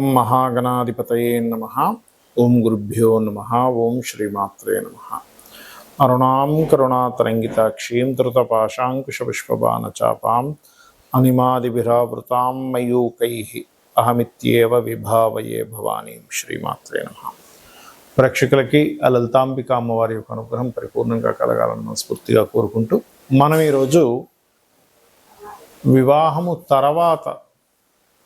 ఓం మహాగణాధిపతయే నమ. ఓం గురుభ్యో నమ. ఓం శ్రీమాత్రే నమ. అరుణాం కరుణాతరంగితాక్షీం ధృతపాశాంకుశపుష్పబాణచాపాం అనిమాదిభిరావృతాం మయూకై అహమిత్యేవ విభావయే భవానీ శ్రీమాత్రే నమ. ప్రేక్షకులకి ఆ లలితాంబిక అమ్మవారి యొక్క అనుగ్రహం పరిపూర్ణంగా కలగాలని మనస్ఫూర్తిగా కోరుకుంటూ మనం ఈరోజు వివాహము తర్వాత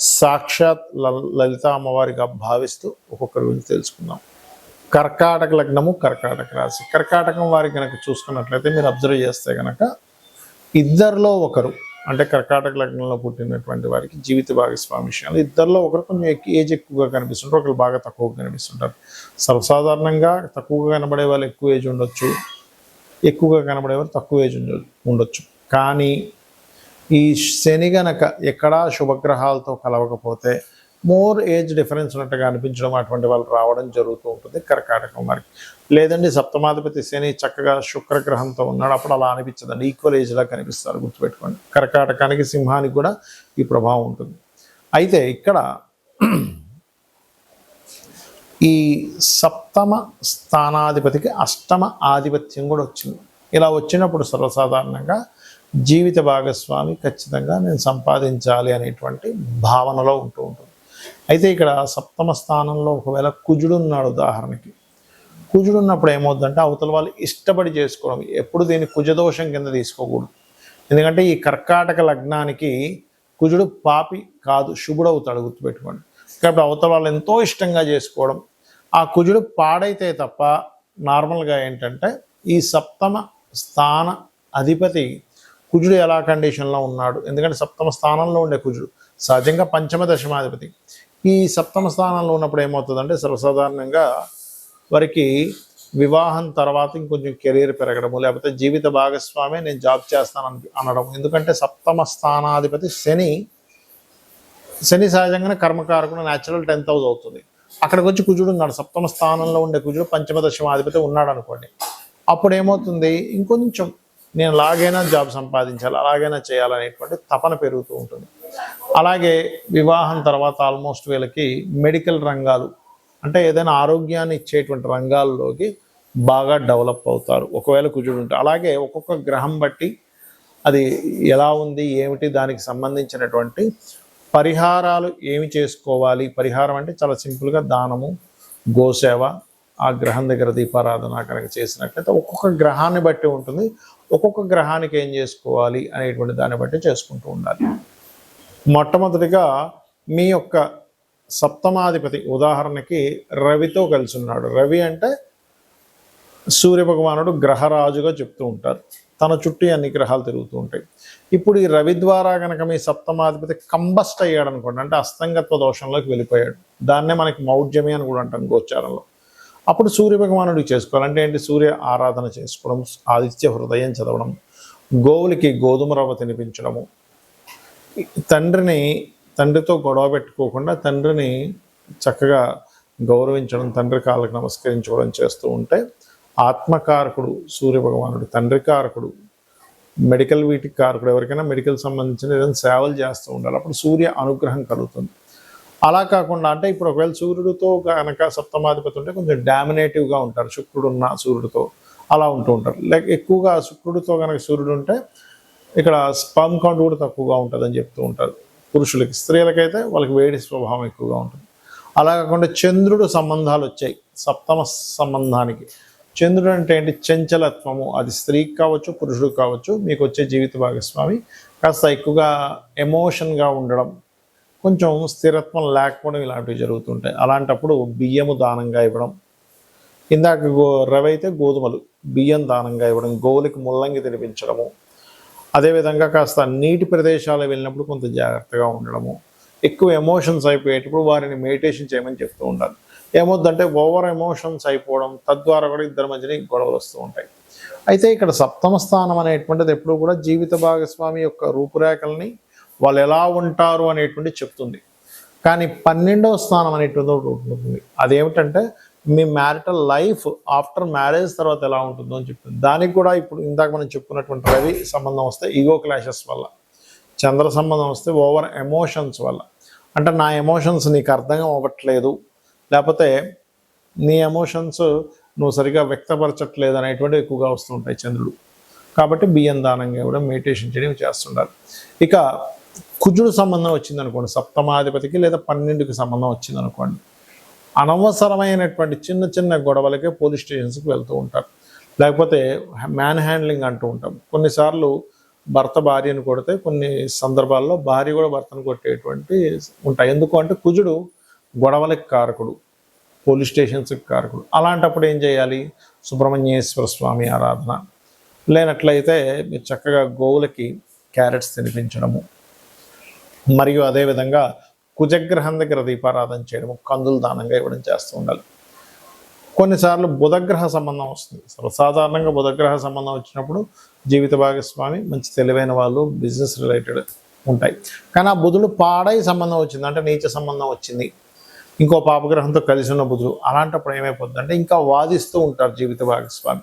సాక్షాత్ లల్- లలిత అమ్మవారిగా భావిస్తూ ఒక్కొక్కరి గురించి తెలుసుకుందాం. కర్కాటక లగ్నము కర్కాటక రాశి. కర్కాటకం వారికి కనుక చూసుకున్నట్లయితే మీరు అబ్జర్వ్ చేస్తే కనుక ఇద్దరిలో ఒకరు అంటే కర్కాటక లగ్నంలో పుట్టినటువంటి వారికి జీవిత భాగస్వామి విషయాలు ఇద్దరిలో ఒకరు కొంచెం ఎక్కువ ఏజ్ ఎక్కువగా కనిపిస్తుంటారు ఒకరు బాగా తక్కువగా కనిపిస్తుంటారు. సర్వసాధారణంగా తక్కువగా కనబడే వాళ్ళు ఎక్కువ ఏజ్ ఉండొచ్చు ఎక్కువగా కనబడేవారు తక్కువ ఏజ్ ఉండొచ్చు. కానీ ఈ శని గనక ఎక్కడా శుభగ్రహాలతో కలవకపోతే మోర్ ఏజ్ డిఫరెన్స్ ఉన్నట్టుగా అనిపించడం అటువంటి వాళ్ళు రావడం జరుగుతూ ఉంటుంది కర్కాటకం వారికి. లేదండి సప్తమాధిపతి శని చక్కగా శుక్రగ్రహంతో ఉన్నాడు. అప్పుడు అలా అనిపించదండి. ఈక్వల్ ఏజ్లా కనిపిస్తారు గుర్తుపెట్టుకోండి. కర్కాటకానికి సింహానికి కూడా ఈ ప్రభావం ఉంటుంది. అయితే ఇక్కడ ఈ సప్తమ స్థానాధిపతికి అష్టమ ఆధిపత్యం కూడా వచ్చింది. ఇలా వచ్చినప్పుడు సర్వసాధారణంగా జీవిత భాగస్వామి ఖచ్చితంగా నేను సంపాదించాలి అనేటువంటి భావనలో ఉంటూ ఉంటుంది. అయితే ఇక్కడ సప్తమ స్థానంలో ఒకవేళ కుజుడున్నాడు ఉదాహరణకి కుజుడున్నప్పుడు ఏమవుతుందంటే అవతల వాళ్ళు ఇష్టపడి చేసుకోవడం ఎప్పుడు దీన్ని కుజదోషం కింద తీసుకోకూడదు. ఎందుకంటే ఈ కర్కాటక లగ్నానికి కుజుడు పాపి కాదు శుభుడు అవుతాడు గుర్తుపెట్టుకోండి. కాబట్టి అవతల వాళ్ళు ఎంతో ఇష్టంగా చేసుకోవడం ఆ కుజుడు పాడైతే తప్ప నార్మల్గా ఏంటంటే ఈ సప్తమ స్థాన అధిపతి కుజుడు ఎలా కండిషన్లో ఉన్నాడు? ఎందుకంటే సప్తమ స్థానంలో ఉండే కుజుడు. సహజంగా పంచమ దశమాధిపతి. ఈ సప్తమ స్థానంలో ఉన్నప్పుడు ఏమవుతుందంటే సర్వసాధారణంగా వారికి వివాహం తర్వాత ఇంకొంచెం కెరీర్ పెరగడము లేకపోతే జీవిత భాగస్వామి నేను జాబ్ చేస్తాను అనడం. ఎందుకంటే సప్తమ స్థానాధిపతి శని శని సహజంగానే కర్మకారకుడు న్యాచురల్ టెన్త్ హౌస్ అవుతుంది. అక్కడికి వచ్చి కుజుడు ఉన్నాడు. సప్తమ స్థానంలో ఉండే కుజుడు పంచమ దశమాధిపతి ఉన్నాడు అనుకోండి అప్పుడు ఏమవుతుంది ఇంకొంచెం నేను లాగైనా జాబ్ సంపాదించాలి అలాగైనా చేయాలనేటువంటి తపన పెరుగుతూ ఉంటుంది. అలాగే వివాహం తర్వాత ఆల్మోస్ట్ వీళ్ళకి మెడికల్ రంగాలు అంటే ఏదైనా ఆరోగ్యాన్ని ఇచ్చేటువంటి రంగాల్లోకి బాగా డెవలప్ అవుతారు. ఒకవేళ కుజుడు ఉంటే అలాగే ఒక్కొక్క గ్రహం బట్టి అది ఎలా ఉంది ఏమిటి దానికి సంబంధించినటువంటి పరిహారాలు ఏమి చేసుకోవాలి? పరిహారం అంటే చాలా సింపుల్గా దానము గోసేవ ఆ గ్రహం దగ్గర దీపారాధన కనుక చేసినట్లయితే ఒక్కొక్క గ్రహాన్ని బట్టి ఉంటుంది. ఒక్కొక్క గ్రహానికి ఏం చేసుకోవాలి అనేటువంటి దాన్ని బట్టి చేసుకుంటూ ఉండాలి. మొట్టమొదటిగా మీ యొక్క సప్తమాధిపతి ఉదాహరణకి రవితో కలిసి ఉన్నాడు. రవి అంటే సూర్య భగవానుడు గ్రహరాజుగా చెప్తూ ఉంటారు. తన చుట్టూ అన్ని గ్రహాలు తిరుగుతూ ఉంటాయి. ఇప్పుడు ఈ రవి ద్వారా కనుక మీ సప్తమాధిపతి కంబస్ట్ అయ్యాడు అనుకోండి అంటే అస్తంగత్వ దోషంలోకి వెళ్ళిపోయాడు. దాన్నే మనకి మౌఢ్యమే అని కూడా అంటాం గోచారంలో. అప్పుడు సూర్య భగవానుడికి చేసుకోవాలి అంటే ఏంటి? సూర్య ఆరాధన చేసుకోవడం ఆదిత్య హృదయం చదవడం గోవులకి గోధుమ రవ్వ తినిపించడము. తండ్రిని తండ్రితో గొడవ పెట్టుకోకుండా తండ్రిని చక్కగా గౌరవించడం తండ్రి కాళ్ళకు నమస్కరించుకోవడం చేస్తూ ఉంటే ఆత్మకారకుడు సూర్య భగవానుడు తండ్రి కారకుడు మెడికల్ వీటికి కారకుడు ఎవరికైనా మెడికల్ సంబంధించిన ఏదైనా సేవలు చేస్తూ ఉండాలి. అప్పుడు సూర్య అనుగ్రహం కలుగుతుంది. అలా కాకుండా అంటే ఇప్పుడు ఒకవేళ సూర్యుడితో కనుక సప్తమాధిపతి ఉంటే కొంచెం డామినేటివ్గా ఉంటారు శుక్రుడు ఉన్న సూర్యుడితో అలా ఉంటూ ఉంటారు. లైక్ ఎక్కువగా శుక్రుడితో కనుక సూర్యుడు ఉంటే ఇక్కడ స్పర్మ్ కౌంట్ కూడా తక్కువగా ఉంటుందని చెప్తూ ఉంటారు పురుషులకి. స్త్రీలకైతే వాళ్ళకి వేడి స్వభావం ఎక్కువగా ఉంటుంది. అలా కాకుండా చంద్రుడు సంబంధాలు వచ్చాయి సప్తమ సంబంధానికి. చంద్రుడు అంటే ఏంటి? చంచలత్వము. అది స్త్రీకి కావచ్చు పురుషుడికి కావచ్చు మీకు వచ్చే జీవిత భాగస్వామి. కాస్త ఎక్కువగా ఎమోషన్గా ఉండడం కొంచెం స్థిరత్వం లేకపోవడం ఇలాంటివి జరుగుతుంటాయి. అలాంటప్పుడు బియ్యము దానంగా ఇవ్వడం. ఇందాక గో రవి అయితే గోధుమలు బియ్యం దానంగా ఇవ్వడం గోవులకి ముల్లంగి తినిపించడము. అదేవిధంగా కాస్త నీటి ప్రదేశాలు వెళ్ళినప్పుడు కొంత జాగ్రత్తగా ఉండడము. ఎక్కువ ఎమోషన్స్ అయిపోయేటప్పుడు వారిని మెడిటేషన్ చేయమని చెప్తూ ఉండాలి. ఏమొద్దంటే ఓవర్ ఎమోషన్స్ అయిపోవడం తద్వారా కూడా ఇద్దరి మధ్యన గొడవలు వస్తూ ఉంటాయి. అయితే ఇక్కడ సప్తమ స్థానం అనేటువంటిది ఎప్పుడు కూడా జీవిత భాగస్వామి యొక్క రూపురేఖల్ని వాళ్ళు ఎలా ఉంటారు అనేటువంటి చెప్తుంది. కానీ పన్నెండవ స్థానం అనేటువంటి ఒకటి ఉంటుంది. అదేమిటంటే మీ మ్యారిటల్ లైఫ్ ఆఫ్టర్ మ్యారేజ్ తర్వాత ఎలా ఉంటుందో అని చెప్తుంది. దానికి కూడా ఇప్పుడు ఇందాక మనం చెప్పుకున్నటువంటి రవి సంబంధం వస్తే ఈగో క్లాషెస్ వల్ల చంద్ర సంబంధం వస్తే ఓవర్ ఎమోషన్స్ వల్ల. అంటే నా ఎమోషన్స్ నీకు అర్థం అవ్వట్లేదు. లేకపోతే నీ ఎమోషన్స్ నువ్వు సరిగా వ్యక్తపరచట్లేదు అనేటువంటివి ఎక్కువగా వస్తుంటాయి చంద్రుడు. కాబట్టి బియ్యం దానంగా కూడా మెడిటేషన్ చేయడం చేస్తుండాలి ఇక కుజుడు సంబంధం వచ్చిందనుకోండి సప్తమాధిపతికి లేదా పన్నెండుకి సంబంధం వచ్చింది అనుకోండి అనవసరమైనటువంటి చిన్న చిన్న గొడవలకే పోలీస్ స్టేషన్స్కి వెళ్తూ ఉంటారు. లేకపోతే మ్యాన్ హ్యాండ్లింగ్ అంటూ ఉంటాం. కొన్నిసార్లు భర్త భార్యను కొడితే కొన్ని సందర్భాల్లో భార్య కూడా భర్తను కొట్టేటువంటి ఉంటాయి. ఎందుకు అంటే కుజుడు గొడవలకి కారకుడు పోలీస్ స్టేషన్స్కి కారకుడు. అలాంటప్పుడు ఏం చేయాలి? సుబ్రహ్మణ్యేశ్వర స్వామి ఆరాధన. లేనట్లయితే మీరు చక్కగా గోవులకి క్యారెట్స్ తినిపించడము మరియు అదేవిధంగా కుజగ్రహం దగ్గర దీపారాధన చేయడము కందులు దానంగా ఇవ్వడం చేస్తూ ఉండాలి. కొన్నిసార్లు బుధగ్రహ సంబంధం వస్తుంది. సర్వసాధారణంగా బుధగ్రహ సంబంధం వచ్చినప్పుడు జీవిత భాగస్వామి మంచి తెలివైన వాళ్ళు బిజినెస్ రిలేటెడ్ ఉంటాయి. కానీ ఆ బుధుడు పాడై సంబంధం వచ్చింది. అంటే నీచ సంబంధం వచ్చింది. ఇంకో పాపగ్రహంతో కలిసి ఉన్న బుధుడు అలాంటప్పుడు ఏమైపోతుంది అంటే ఇంకా వాదిస్తూ ఉంటారు జీవిత భాగస్వామి.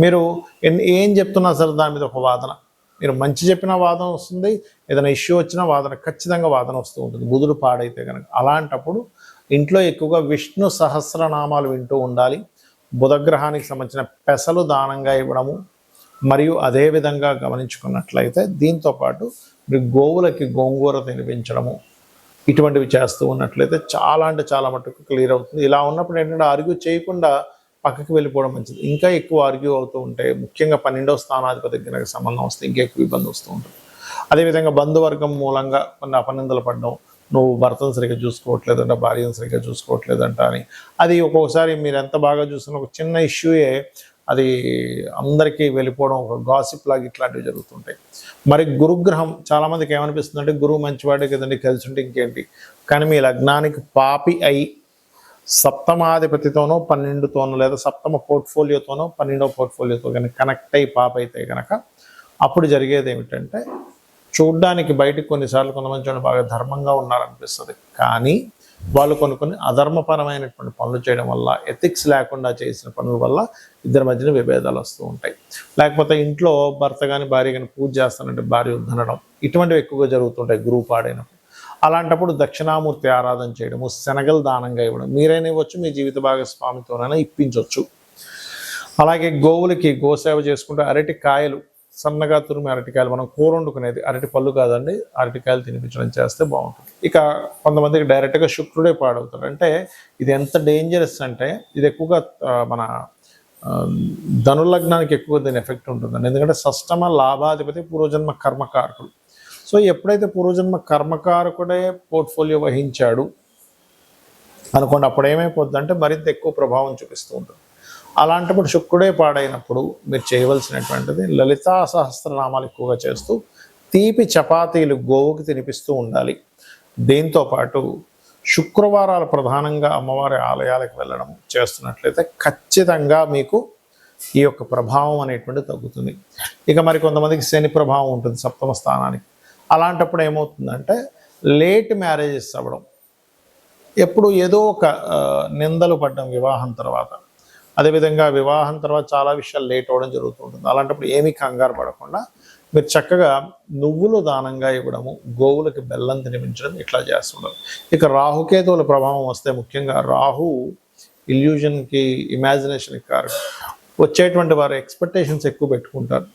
మీరు ఏం చెప్తున్నా సరే దాని మీద ఒక వాదన. మీరు మంచి చెప్పిన వాదన వస్తుంది ఏదైనా ఇష్యూ వచ్చినా వాదన ఖచ్చితంగా వాదన వస్తూ ఉంటుంది. బుధుడు పాడైతే కనుక అలాంటప్పుడు ఇంట్లో ఎక్కువగా విష్ణు సహస్రనామాలు వింటూ ఉండాలి. బుధగ్రహానికి సంబంధించిన పెసలు దానంగా ఇవ్వడము మరియు అదే విధంగా గమనించుకున్నట్లయితే దీంతో పాటు మీరు గోవులకి గోంగూర తినిపించడము ఇటువంటివి చేస్తూ ఉన్నట్లయితే చాలా అంటే చాలా మటుకు క్లియర్ అవుతుంది. ఇలా ఉన్నప్పుడు ఏంటంటే అరుగు చేయకుండా పక్కకి వెళ్ళిపోవడం మంచిది. ఇంకా ఎక్కువ ఆర్గ్యూ అవుతూ ఉంటే ముఖ్యంగా పన్నెండవ స్థానాధిపతికి కనుక సంబంధం వస్తే ఇంకా ఎక్కువ ఇబ్బంది వస్తూ ఉంటుంది. అదేవిధంగా బంధువర్గం మూలంగా కొన్ని అపనిందలు పడడం నువ్వు భర్తను సరిగ్గా చూసుకోవట్లేదంట భార్యను సరిగ్గా చూసుకోవట్లేదంట అని. అది ఒక్కొక్కసారి మీరు ఎంత బాగా చూసినా ఒక చిన్న ఇష్యూయే అది అందరికీ వెళ్ళిపోవడం ఒక గాసిప్ లాగా ఇట్లాంటివి జరుగుతుంటాయి. మరి గురుగ్రహం చాలామందికి ఏమనిపిస్తుంది అంటే గురువు మంచివాడే కదండి కలిసి ఉంటే ఇంకేంటి? కానీ మీ లగ్నానికి పాపి అయి సప్తమాధిపతితోనో పన్నెండుతోనో లేదా సప్తమ పోర్ట్ఫోలియోతోనో పన్నెండవ పోర్ట్ఫోలియోతో కనుక కనెక్ట్ అయ్యి పాప అయితే కనుక అప్పుడు జరిగేది ఏమిటంటే చూడ్డానికి బయటికి కొన్నిసార్లు కొంతమంది చూడండి బాగా ధర్మంగా ఉన్నారనిపిస్తుంది. కానీ వాళ్ళు కొన్ని కొన్ని అధర్మపరమైనటువంటి పనులు చేయడం వల్ల ఎథిక్స్ లేకుండా చేసిన పనుల వల్ల ఇద్దరి మధ్యన విభేదాలు వస్తూ ఉంటాయి. లేకపోతే ఇంట్లో భర్త కానీ భార్య కానీ పూజ చేస్తానంటే భార్య ఉద్దనడం ఇటువంటివి ఎక్కువగా జరుగుతుంటాయి గురువు ఆడైనప్పుడు అలాంటప్పుడు దక్షిణామూర్తి ఆరాధన చేయడము శనగలు దానంగా ఇవ్వడం మీరైనా ఇవ్వచ్చు మీ జీవిత భాగస్వామితోనైనా ఇప్పించవచ్చు అలాగే గోవులకి గోసేవ చేసుకుంటే అరటి కాయలు సన్నగా తురిమి అరటికాయలు మనం కూర వండుకునేది అరటి పళ్ళు కాదండి అరటికాయలు తినిపించడం చేస్తే బాగుంటుంది. ఇక కొంతమందికి డైరెక్ట్గా శుక్రుడే పాడవుతాడు. అంటే ఇది ఎంత డేంజరస్ అంటే ఇది ఎక్కువగా మన ధనులగ్నానికి ఎక్కువ దీని ఎఫెక్ట్ ఉంటుందండి. ఎందుకంటే సష్టమ లాభాధిపతి పూర్వజన్మ కర్మకారకుడు. సో ఎప్పుడైతే పూర్వజన్మ కర్మకారకుడే పోర్ట్ఫోలియో వహించాడు అనుకోండి అప్పుడు ఏమైపోద్ది అంటే మరింత ఎక్కువ ప్రభావం చూపిస్తూ ఉంటుంది. అలాంటప్పుడు శుక్రుడే పాడైనప్పుడు మీరు చేయవలసినటువంటిది లలితా సహస్రనామాలు ఎక్కువగా చేస్తూ తీపి చపాతీలు గోవుకి తినిపిస్తూ ఉండాలి. దీంతోపాటు శుక్రవారాలు ప్రధానంగా అమ్మవారి ఆలయాలకు వెళ్ళడం చేస్తున్నట్లయితే ఖచ్చితంగా మీకు ఈ యొక్క ప్రభావం అనేటువంటి తగ్గుతుంది. ఇక మరి కొంతమందికి శని ప్రభావం ఉంటుంది సప్తమ స్థానానికి. అలాంటప్పుడు ఏమవుతుందంటే లేట్ మ్యారేజెస్ అవ్వడం. ఎప్పుడు ఏదో ఒక నిందలు పడ్డం వివాహం తర్వాత. అదేవిధంగా వివాహం తర్వాత చాలా విషయాలు లేట్ అవ్వడం జరుగుతూ ఉంటుంది. అలాంటప్పుడు ఏమీ కంగారు పడకుండా మీరు చక్కగా నువ్వులు దానంగా ఇవ్వడము గోవులకి బెల్లం తినిపించడం ఇట్లా చేస్తుండదు ఇక రాహుకేతువుల ప్రభావం వస్తే ముఖ్యంగా రాహు ఇల్యూజన్కి ఇమాజినేషన్కి కారణం. వచ్చేటువంటి వారు ఎక్స్పెక్టేషన్స్ ఎక్కువ పెట్టుకుంటారు.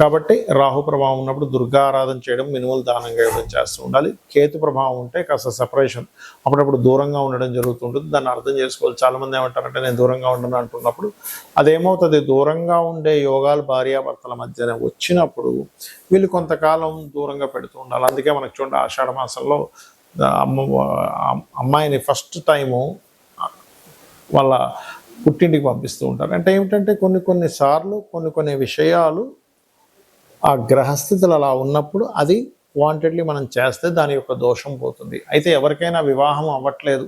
కాబట్టి రాహు ప్రభావం ఉన్నప్పుడు దుర్గారాధన చేయడం మినుములు దానంగా ఇవ్వడం చేస్తూ ఉండాలి. కేతు ప్రభావం ఉంటే కాస్త సపరేషన్ అప్పుడప్పుడు దూరంగా ఉండడం జరుగుతుంటుంది. దాన్ని అర్థం చేసుకోవాలి. చాలామంది ఏమంటారంటే నేను దూరంగా ఉండను అంటున్నప్పుడు అదేమవుతుంది? దూరంగా ఉండే యోగాలు భార్యాభర్తల మధ్యన వచ్చినప్పుడు వీళ్ళు కొంతకాలం దూరంగా పెడుతూ ఉండాలి. అందుకే మనకు చూడండి ఆషాఢ మాసంలో అమ్మ అమ్మాయిని ఫస్ట్ టైము వాళ్ళ పుట్టింటికి పంపిస్తూ ఉంటారు. అంటే ఏమిటంటే కొన్ని కొన్ని సార్లు కొన్ని కొన్ని విషయాలు ఆ గ్రహస్థితులు అలా ఉన్నప్పుడు అది వాంటెడ్లీ మనం చేస్తే దాని యొక్క దోషం పోతుంది. అయితే ఎవరికైనా వివాహం అవ్వట్లేదు.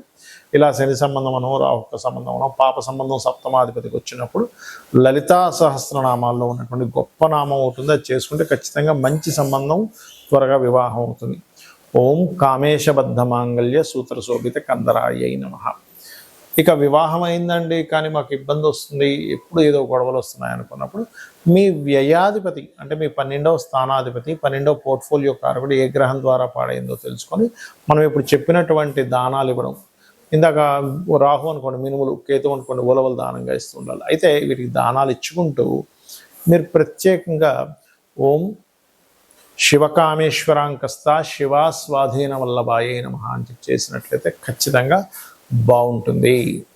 ఇలా శని సంబంధమనో రాహుక సంబంధమనో పాప సంబంధం సప్తమాధిపతికి వచ్చినప్పుడు లలితా సహస్రనామాల్లో ఉన్నటువంటి గొప్ప నామం అవుతుంది అది చేసుకుంటే ఖచ్చితంగా మంచి సంబంధం త్వరగా వివాహం అవుతుంది. ఓం కామేశబద్ధ మాంగళ్య సూత్ర శోభిత కందరాయ నమ. ఇక వివాహం అయిందండి కానీ మాకు ఇబ్బంది వస్తుంది. ఎప్పుడు ఏదో గొడవలు వస్తున్నాయి అనుకున్నప్పుడు మీ వ్యయాధిపతి అంటే మీ పన్నెండవ స్థానాధిపతి పన్నెండవ పోర్ట్ఫోలియో కారకుడు ఏ గ్రహం ద్వారా పాడైందో తెలుసుకొని మనం ఇప్పుడు చెప్పినటువంటి దానాలు ఇవ్వడం. ఇందాక రాహు అనుకోండి మినుములు కేతు అనుకోండి ఉలవలు దానంగా ఇస్తూ ఉండాలి. అయితే వీటికి దానాలు ఇచ్చుకుంటూ మీరు ప్రత్యేకంగా ఓం శివకామేశ్వరాంకస్త శివ స్వాధీన వల్లభాయే నమ అని చెప్పి చేసినట్లయితే ఖచ్చితంగా బాగుంటుంది.